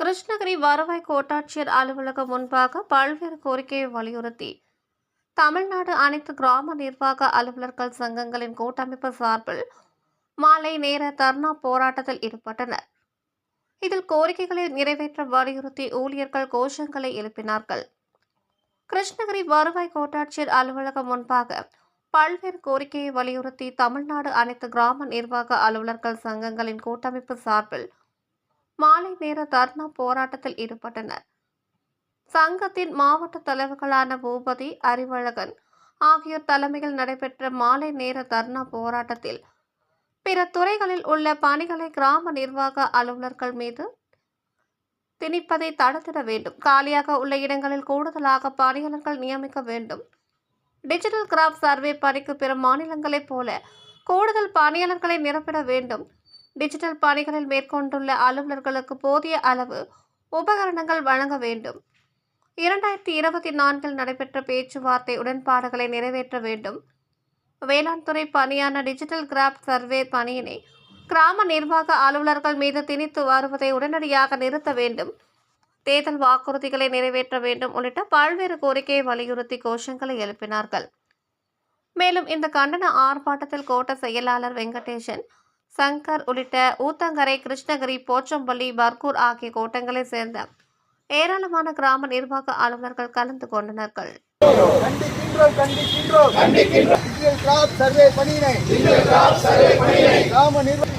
கிருஷ்ணகிரி வருவாய் கோட்டாட்சியர் அலுவலகம் முன்பாக பல்வேறு கோரிக்கையை வலியுறுத்தி தமிழ்நாடு அனைத்து கிராம நிர்வாக அலுவலர்கள் சங்கங்களின் கூட்டமைப்பு சார்பில் மாலை நேர தர்ணா போராட்டத்தில் ஈடுபட்டனர். இதில் கோரிக்கைகளை நிறைவேற்ற வலியுறுத்தி ஊழியர்கள் கோஷங்களை எழுப்பினார்கள். கிருஷ்ணகிரி வருவாய் கோட்டாட்சியர் அலுவலகம் முன்பாக பல்வேறு கோரிக்கையை வலியுறுத்தி தமிழ்நாடு அனைத்து கிராம நிர்வாக அலுவலர்கள் சங்கங்களின் கூட்டமைப்பு சார்பில் மாலை நேர தர்ணா போராட்டத்தில் ஈடுபட்டனர். சங்கத்தின் மாவட்ட தலைவர்களான பூபதி அறிவழகன் ஆகியோர் தலைமையில் நடைபெற்ற மாலை நேர தர்ணா போராட்டத்தில் பிற துறைகளில் உள்ள பணிகளை கிராம நிர்வாக அலுவலர்கள் மீது திணிப்பதை தடுத்திட வேண்டும். காலியாக உள்ள இடங்களில் கூடுதலாக பணியாளர்கள் நியமிக்க வேண்டும். டிஜிட்டல் கிராஃப்ட் சர்வே பணிக்கு பிற மாநிலங்களைப் போல கூடுதல் பணியாளர்களை நிரப்பிட வேண்டும். டிஜிட்டல் பணிகளில் மேற்கொண்டுள்ள அலுவலர்களுக்கு போதிய அளவு உபகரணங்கள் வழங்க வேண்டும். இரண்டாயிரத்தி இருபத்தி நான்கில் நடைபெற்ற பேச்சுவார்த்தை உடன்பாடுகளை நிறைவேற்ற வேண்டும். வேளாண் துறை பணியான டிஜிட்டல் கிராஃப்ட் சர்வே பணியினை கிராம நிர்வாக அலுவலர்கள் மீது திணித்து வருவதை உடனடியாக நிறுத்த வேண்டும். தேர்தல் வாக்குறுதிகளை நிறைவேற்ற வேண்டும் உள்ளிட்ட பல்வேறு கோரிக்கையை வலியுறுத்தி கோஷங்களை எழுப்பினார்கள். மேலும் இந்த கண்டன ஆர்ப்பாட்டத்தில் கோட்ட செயலாளர் வெங்கடேசன் சங்கர் உள்ளிட்ட ஊத்தங்கரை கிருஷ்ணகிரி போச்சம்பள்ளி பர்கூர் ஆகிய கோட்டங்களை சேர்ந்த ஏராளமான கிராம நிர்வாக அலுவலர்கள் கலந்து கொண்டனர்கள். கிராம நிர்வாக